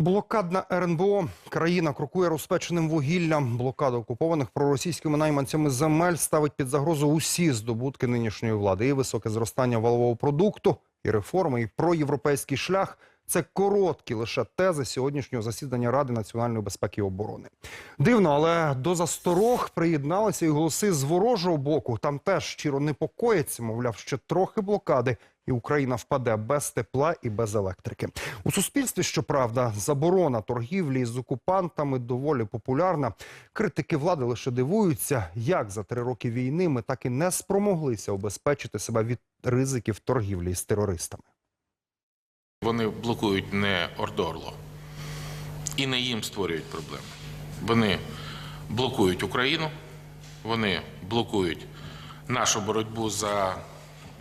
Блокадна РНБО. Країна крокує розпеченим вугіллям. Блокада окупованих проросійськими найманцями земель ставить під загрозу усі здобутки нинішньої влади. І високе зростання валового продукту, і реформи, і проєвропейський шлях. Це короткі лише тези сьогоднішнього засідання Ради національної безпеки і оборони. Дивно, але до засторог приєдналися і голоси з ворожого боку. Там теж щиро непокоїться, мовляв, ще трохи блокади, і Україна впаде без тепла і без електрики. У суспільстві, щоправда, заборона торгівлі з окупантами доволі популярна. Критики влади лише дивуються, як за три роки війни ми так і не спромоглися обезпечити себе від ризиків торгівлі з терористами. Вони блокують не Ордорло і не їм створюють проблеми. Вони блокують Україну, вони блокують нашу боротьбу за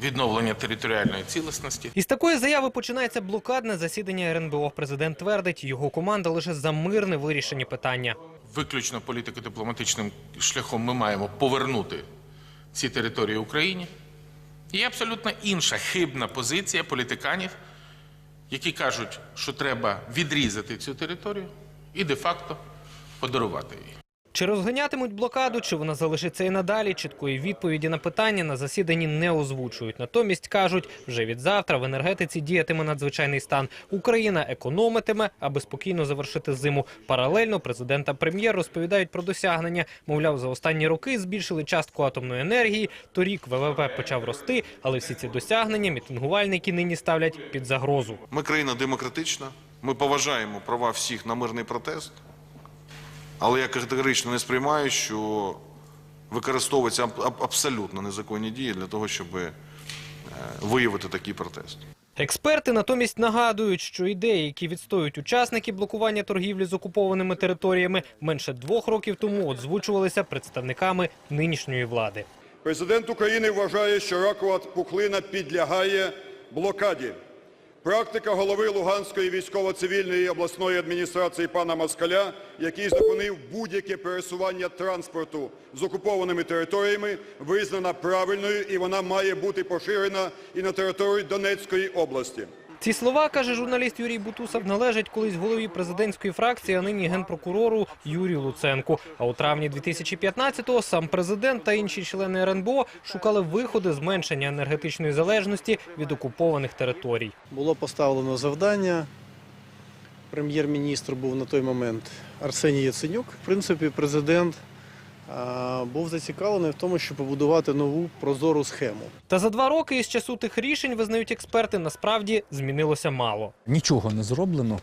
відновлення територіальної цілісності. Із такої заяви починається блокадне засідання РНБО. Президент твердить, його команда лише за мирне вирішення питання. Виключно політико-дипломатичним шляхом ми маємо повернути ці території Україні. Є абсолютно інша хибна позиція політиканів, які кажуть, що треба відрізати цю територію і де-факто подарувати її. Чи розганятимуть блокаду, чи вона залишиться і надалі? Чіткої відповіді на питання на засіданні не озвучують. Натомість кажуть, вже від завтра в енергетиці діятиме надзвичайний стан. Україна економитиме, аби спокійно завершити зиму. Паралельно президент та прем'єр розповідають про досягнення. Мовляв, за останні роки збільшили частку атомної енергії. Торік ВВП почав рости, але всі ці досягнення мітингувальники нині ставлять під загрозу. Ми країна демократична, ми поважаємо права всіх на мирний протест, але я категорично не сприймаю, що використовуються аб- аб- абсолютно незаконні дії для того, щоб е, виявити такий протест. Експерти натомість нагадують, що ідеї, які відстоюють учасники блокування торгівлі з окупованими територіями, менше двох років тому озвучувалися представниками нинішньої влади. Президент України вважає, що ракова пухлина підлягає блокаді. Практика голови Луганської військово-цивільної обласної адміністрації пана Москаля, який зупинив будь-яке пересування транспорту з окупованими територіями, визнана правильною і вона має бути поширена і на території Донецької області. Ці слова, каже журналіст Юрій Бутусов, належать колись голові президентської фракції, а нині генпрокурору Юрію Луценку. А у травні 2015-го сам президент та інші члени РНБО шукали виходи зменшення енергетичної залежності від окупованих територій. Було поставлено завдання. Прем'єр-міністр був на той момент Арсеній Яценюк. В принципі, президент був зацікавлений в тому, щоб побудувати нову прозору схему. Та за два роки із часу тих рішень, визнають експерти, насправді змінилося мало. нічого не зроблено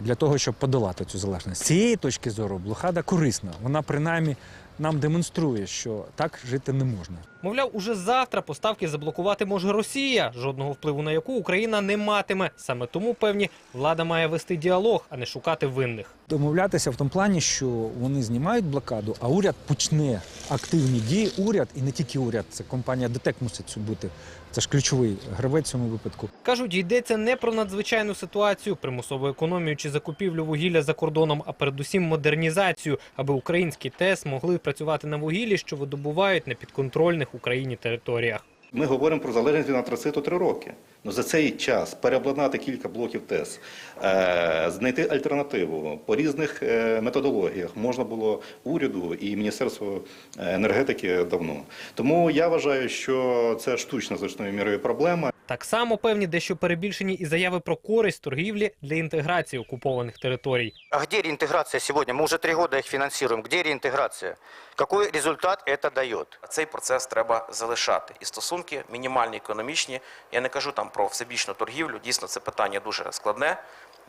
для того, щоб подолати цю залежність. З цієї точки зору блокада корисна. Вона принаймні нам демонструє, що так жити не можна. Мовляв, уже завтра поставки заблокувати може Росія, жодного впливу на яку Україна не матиме. Саме тому певні влада має вести діалог, а не шукати винних. Домовлятися в тому плані, що вони знімають блокаду, а уряд почне активні дії. Уряд і не тільки уряд, це компанія ДТЕК мусить бути. Це ж ключовий гравець в цьому випадку. Кажуть, йдеться не про надзвичайну ситуацію, примусову економію чи закупівлю вугілля за кордоном, а передусім модернізацію, аби українські ТЕС могли працювати на вугіллі, що видобувають на підконтрольних Україні територіях. Ми говоримо про залежність від антрациту три роки. Ну за цей час переобладнати кілька блоків ТЕС, е, знайти альтернативу по різних е, методологіях можна було уряду і Міністерству енергетики давно. Тому я вважаю, що це штучна значною мірою проблема. Так само певні дещо перебільшені і заяви про користь торгівлі для інтеграції окупованих територій. А где реинтеграция сегодня? Мы уже три года их финансируем. Где реинтеграция? Какой результат это дает? Цей процес треба залишати. І стосунки мінімальні економічні. Я не кажу там про всебічну торгівлю. Дійсно, це питання дуже складне,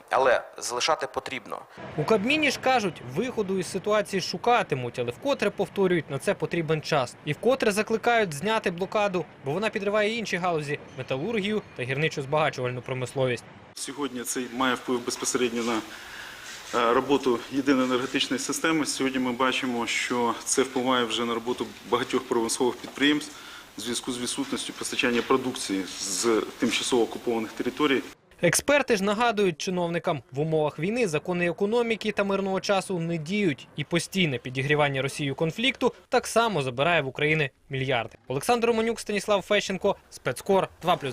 але залишати потрібно. У Кабміні ж кажуть, виходу із ситуації шукатимуть, але вкотре повторюють, на це потрібен час. І вкотре закликають зняти блокаду, бо вона підриває інші галузі металургію та гірничо-збагачувальну промисловість. Сьогодні це має вплив безпосередньо на е, роботу єдиної енергетичної системи. Сьогодні ми бачимо, що це впливає вже на роботу багатьох промислових підприємств в зв'язку з відсутністю постачання продукції з тимчасово окупованих територій. Експерти ж нагадують чиновникам, в умовах війни закони економіки та мирного часу не діють, і постійне підігрівання Росією конфлікту так само забирає в України мільярди. Олександр Романюк, Станіслав Фещенко, спецкор 2+,2.